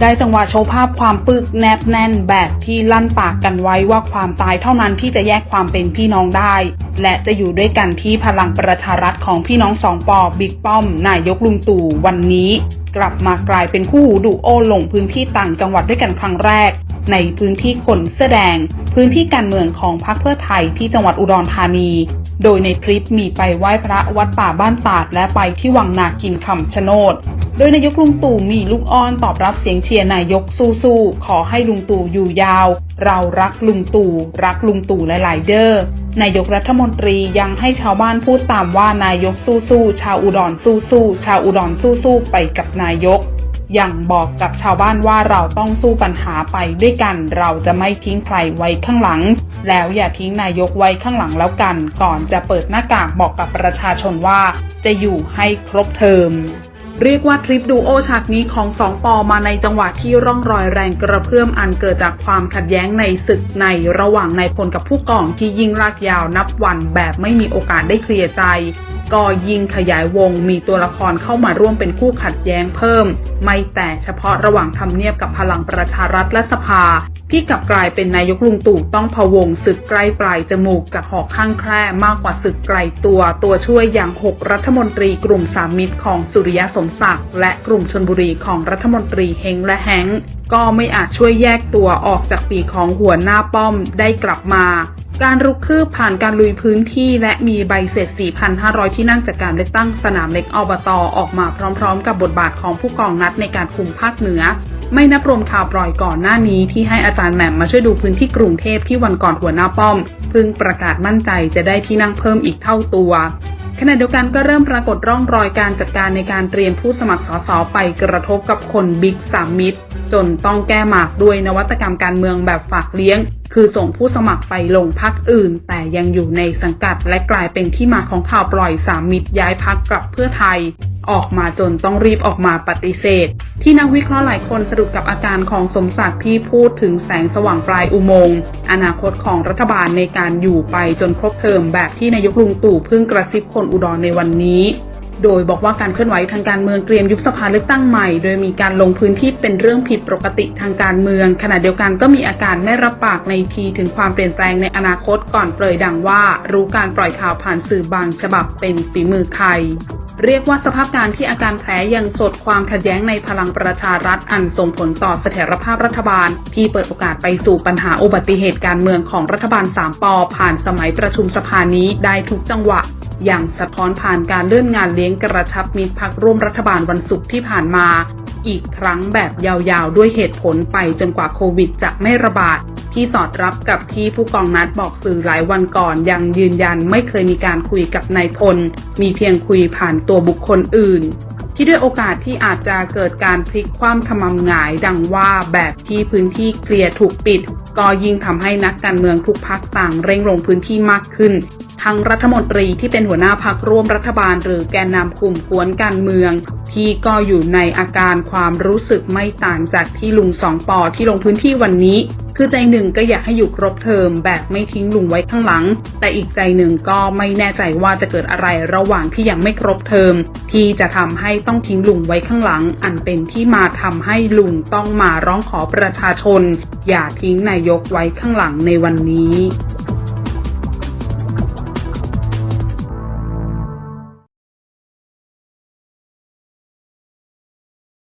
ได้จังหวะโชว์ภาพความปึกแนบแน่นแบบที่ลั่นปากกันไว้ว่าความตายเท่านั้นที่จะแยกความเป็นพี่น้องได้ และจะอยู่ด้วยกันที่พลังประชารัฐของพี่น้องสองปอบิ๊กป้อม นายกลุงตู่วันนี้ กลับมากลายเป็นคู่หูดูโอลงพื้นที่ต่างจังหวัดด้วยกันครั้งแรก ในพื้นที่คนเสื้อแดง พื้นที่การเมืองของพรรคเพื่อไทยที่จังหวัดอุดรธานี โดยในคลิปมีไปไหว้พระวัดป่าบ้านตาด และไปที่วังนากินคำชะโนด โดยนายกลุงตู่มีลูกอ้อนตอบรับเสียงเชียร์นายกสู้ๆขอให้ลุงตู่อยู่ยาว เรารักลุงตู่รักลุงตู่หลายๆเด้อนายกรัฐมนตรียังให้ชาวบ้านพูดตามว่านายกสู้ๆชาวอุดรสู้ๆชาวอุดรสู้ๆไปกับนายก ยังบอกกับชาวบ้านว่าเราต้องสู้ปัญหาไปด้วยกัน เราจะไม่ทิ้งใครไว้ข้างหลัง แล้วอย่าทิ้งนายกไว้ข้างหลังแล้วกัน ก่อนจะเปิดหน้ากากบอกกับประชาชนว่า จะอยู่ให้ครบเทอมเรียกว่าทริปดูโอฉากนี้ของสองปอมาในจังหวะที่ร่องรอยแรงกระเพื่อมอันเกิดจากความขัดแย้งในศึกในระหว่างนายพลกับผู้กองที่ยิ่งลากยาวนับวันแบบไม่มีโอกาสได้เคลียร์ใจ ก็ยิ่งขยายวงมีตัวละครเข้ามาร่วมเป็นคู่ขัดแย้งเพิ่ม ไม่แต่เฉพาะระหว่างทำเนียบกับพลังประชารัฐและสภา ที่กลับกลายเป็นนายกลุงตู่ต้องพะวงศึกใกล้ปลายจมูกจากหอกข้างแคร่มากกว่าศึกไกลตัว ตัวช่วยอย่าง 6 รัฐมนตรีกลุ่มสามมิตรของสุริยะสมศักดิ์และกลุ่มชนบุรีของรัฐมนตรีเฮงและแฮงก็ไม่อาจช่วยแยกตัวออกจากปีของหัวหน้าป้อมได้กลับมา การรุกคืบผ่านการลุยพื้นที่ และมีใบเสร็จ 4,500 ที่นั่งจากการเลือกตั้งสนามเล็กอบตออกมาพร้อมๆ กับบทบาทของผู้กองนัดในการคุมภาคเหนือ ไม่นับรวมข่าวปล่อยก่อนหน้านี้ที่ให้อาจารย์แหม่มมาช่วยดูพื้นที่กรุงเทพที่วันก่อนหัวหน้าป้อมเพิ่งประกาศมั่นใจจะได้ที่นั่งเพิ่มอีกเท่าตัวขณะเดียวกันก็เริ่มปรากฏร่องรอยการจัดการในการเตรียมผู้สมัครสสไปกระทบกับคนบิ๊กสามมิตร จนต้องแก้หมากด้วยนวัตกรรมการเมืองแบบฝากเลี้ยง คือส่งผู้สมัครไปลงพักอื่น แต่ยังอยู่ในสังกัดและกลายเป็นที่มาของข่าวปล่อยสามมิตรย้ายพักกลับเพื่อไทย ออกมาจนต้องรีบออกมาปฏิเสธ ที่นักวิเคราะห์หลายคนสรุปกับอาการของสมศักดิ์ที่พูดถึงแสงสว่างปลายอุโมงค์อนาคตของรัฐบาลในการอยู่ไปจนครบเทอมแบบที่นายกลุงตู่เพิ่งกระซิบคนอุดรในวันนี้ โดยบอกว่าการเคลื่อนไหวทางการเมืองเตรียมยุบสภาเลือกตั้งใหม่ โดยมีการลงพื้นที่เป็นเรื่องผิดปกติทางการเมือง ขณะเดียวกันก็มีอาการไม่รับปากในทีถึงความเปลี่ยนแปลงในอนาคตก่อนเปรยดังว่า รู้การปล่อยข่าวผ่านสื่อบางฉบับเป็นฝีมือใครเรียกว่าสภาพการที่อาการแผลยังสดความขัดแย้งในพลังประชารัฐอันส่งผลต่อเสถียรภาพรัฐบาล ที่เปิดโอกาสไปสู่ปัญหาอุบัติเหตุการเมืองของรัฐบาล 3ปอผ่านสมัยประชุมสภานี้ได้ทุกจังหวะ อย่างสะท้อนผ่านการเลื่อนงานเลี้ยงกระชับมิตรพักร่วมรัฐบาลวันศุกร์ที่ผ่านมา อีกครั้งแบบยาวๆ ด้วยเหตุผลไปจนกว่าโควิดจะไม่ระบาด ที่สอดรับกับที่ผู้กองนัดบอกสื่อหลายวันก่อน ยังยืนยันไม่เคยมีการคุยกับนายพล มีเพียงคุยผ่านตัวบุคคลอื่น ที่ด้วยโอกาสที่อาจจะเกิดการพลิกคว่ำขมำหงายดังว่าแบบที่พื้นที่เคลียร์ถูกปิด ก็ยิ่งทำให้นักการเมืองทุกพักต่างเร่งลงพื้นที่มากขึ้น ทั้งรัฐมนตรีที่เป็นหัวหน้าพักร่วมรัฐบาล หรือแกนนำกลุ่มกวนการเมือง ที่ก็อยู่ในอาการความรู้สึกไม่ต่างจากที่ลุงสองปอที่ลงพื้นที่วันนี้ คือใจหนึ่งก็อยากให้อยู่ครบเทอมแบบไม่ทิ้งลุงไว้ข้างหลัง แต่อีกใจหนึ่งก็ไม่แน่ใจว่าจะเกิดอะไรระหว่างที่ยังไม่ครบเทอม ที่จะทำให้ต้องทิ้งลุงไว้ข้างหลัง อันเป็นที่มาทำให้ลุงต้องมาร้องขอประชาชน อย่าทิ้งนายกไว้ข้างหลังในวันนี้